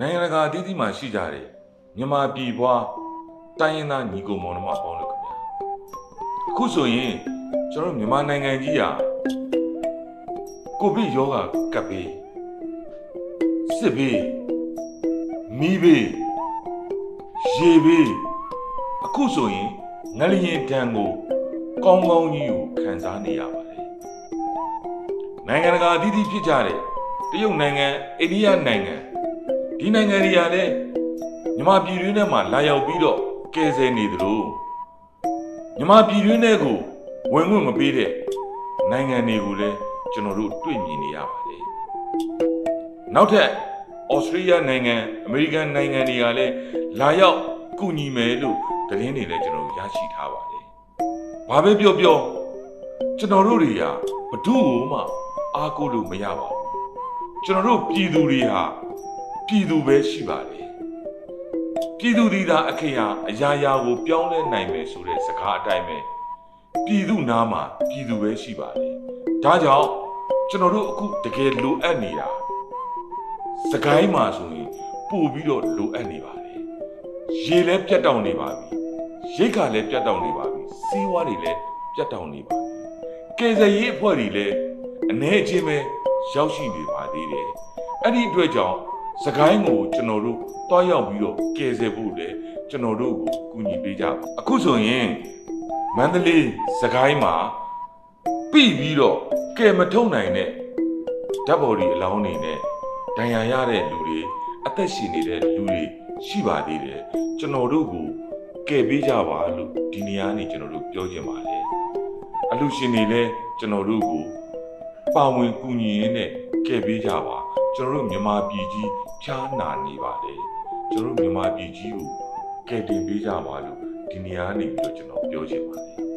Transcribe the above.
နိုင်ငံတကာအသီးသီးမှာရှိကြတယ်မြန်မာပြည်ပွားတိုင်းရင်းသားညီကိုမောင်နှမပေါင်းလို့ခင်ဗျာအခုဆိုရင်ကျွန်တော်တို့မြန်မာနိုင်ငံကြီးဟာကိုဗစ်ရောဂါကပ်ပြီးစစ်ပြီးမီးပြီးရေပြီးအခုဆိုရင်ငလျင်တန်ကိုကောင်းကောင်းကြီးကိုခံစားနေရပါတယ်နိုင်ငံတကာအသီးသီးဖြစ်ကြတယ်တရုတ်နိုင်ငံအိန္ဒိယနိုင်ငံ ဒီနိုင်ငံတွေကလည်းမြန်မာပြည်တွင်းထဲမှာလာရောက်ပြီးတော့ကယ်ဆယ်နေသလိုမြန်မာပြည်တွင်းထဲကိုဝင်ခွင့်မပေးတဲ့နိုင်ငံတွေကိုလည်းကျွန်တော်တို့တွေ့မြင်နေရပါတယ်နောက်ထပ်ဩစတြေးလျနိုင်ငံအမေရိကန်နိုင်ငံတွေကလည်းလာရောက်ကူညီမယ်လို့သတင်းတွေလည်းကျွန်တော်တို့ရရှိထားပါတယ်ဘာပဲပြောပြောကျွန်တော်တို့တွေကဘဒုကိုမှအားကိုးလို့မရပါဘူးကျွန်တော်တို့ပြည်သူတွေဟာ ပြည်သူပဲရှိပါတယ်ပြည်သူတွေသာအခေယာအရာရာကိုပြောင်းလဲနိုင်မယ်ဆိုတဲ့စကားအတိုင်းပဲပြည်သူနားမှာပြည်သူပဲရှိပါတယ်ဒါကြောင့်ကျွန်တော်တို့အခုတကယ်လိုအပ်နေတာစကိုင်းမှာဆိုရင်ပို့ပြီးတော့လိုအပ်နေပါတယ်ရေလည်းပြတ်တောက်နေပါပြီရိတ်ခါလည်းပြတ်တောက်နေပါပြီစီးဝါးတွေလည်းပြတ်တောက်နေပါပြီကယ်ဆယ်ရေးအဖွဲ့တွေလည်းအနေအချင်းပဲရောက်ရှိနေပါသေးတယ်အဲ့ဒီအတွက်ကြောင့် စကိုင်းကိုကျွန်တော်တို့တွားရောက်ပြီးတော့ကယ်ဆယ်ဖို့လည်းကျွန်တော်တို့ကိုကူညီပေးကြပါအခုဆိုရင်မန္တလေးစကိုင်းမှာပြီပြီးတော့ကယ်မထုတ်နိုင်တဲ့ဓာတ်ပေါ်ဒီအလောင်းနေနဲ့ဒဏ်ရာရတဲ့လူတွေအသက်ရှင်နေတဲ့လူတွေရှိပါသေးတယ်ကျွန်တော်တို့ကိုကယ်ပေးကြပါလို့ဒီနေရာနေကျွန်တော်တို့ပြောချင်ပါတယ်အလူရှင်တွေလည်းကျွန်တော်တို့ကို ပါဝင်ကူညီရင်းနဲ့ကယ်ပေးကြပါကျွန်တော်တို့မြန်မာပြည်ကြီးဖြားနာနေပါတယ်ကျွန်တော်တို့မြန်မာပြည်ကြီးကိုကယ်တင်ပေးကြပါလို့ဒီနေရာနေပြီးတော့ကျွန်တော်ပြောချင်ပါတယ်